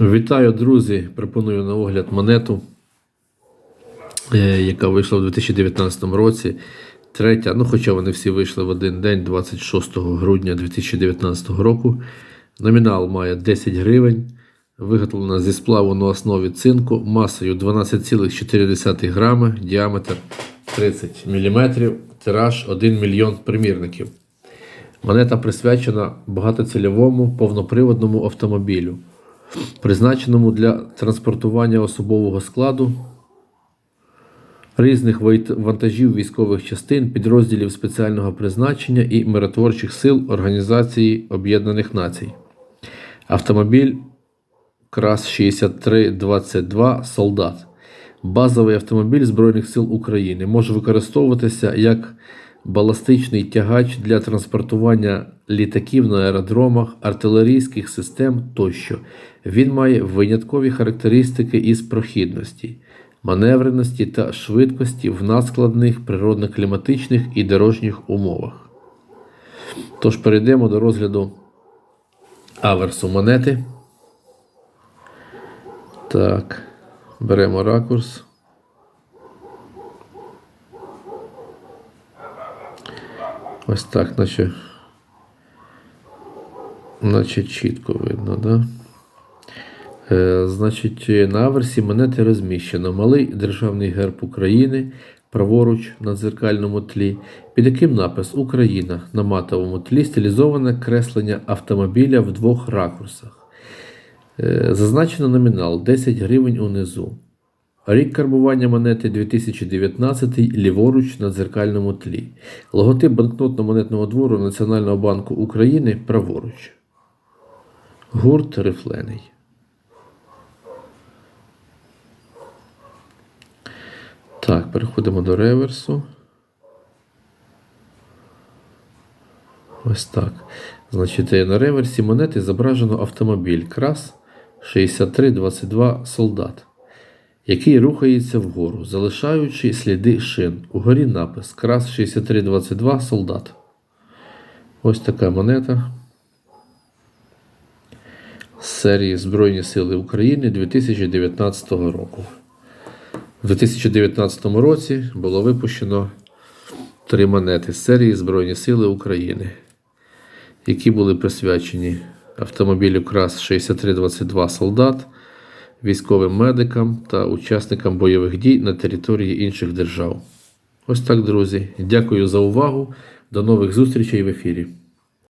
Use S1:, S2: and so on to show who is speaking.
S1: Вітаю, друзі! Пропоную на огляд монету, е, яка вийшла у 2019 році. Третя, ну хоча вони всі вийшли в один день, 26 грудня 2019 року. Номінал має 10 гривень. Виготовлена зі сплаву на основі цинку масою 12,4 грами, діаметр 30 мм, тираж 1 мільйон примірників. Монета присвячена багатоцільовому повноприводному автомобілю призначеному для транспортування особового складу різних вантажів військових частин, підрозділів спеціального призначення і миротворчих сил Організації Об'єднаних Націй. Автомобіль КРАС 6322 Солдат. Базовий автомобіль Збройних сил України може використовуватися як баластичний тягач для транспортування літаків на аеродромах, артилерійських систем тощо. Він має виняткові характеристики із прохідності, маневреності та швидкості в надскладних природно-кліматичних і дорожніх умовах. Тож перейдемо до розгляду аверсу монети. Так, беремо ракурс. Ось так, наче, наче чітко видно, да? Е, значить, на аверсі монети розміщено малий державний герб України праворуч на дзеркальному тлі, під яким напис Україна на матовому тлі стилізоване креслення автомобіля в двох ракурсах. Е, Зазначено номінал 10 гривень унизу. Рік карбування монети 2019 ліворуч на дзеркальному тлі. Логотип банкнотно-монетного двору Національного банку України праворуч. Гурт рифлений. Так, переходимо до реверсу. Ось так. Значить, е, на реверсі монети зображено автомобіль КРАС 6322 Солдат, який рухається вгору, залишаючи сліди шин. Угорі напис КРАС 6322 Солдат. Ось така монета з серії Збройні Сили України 2019 року. У 2019 році було випущено три монети з серії Збройні Сили України, які були присвячені автомобілю КРАС 6322 солдат, військовим медикам та учасникам бойових дій на території інших держав. Ось так, друзі. Дякую за увагу. До нових зустрічей в ефірі.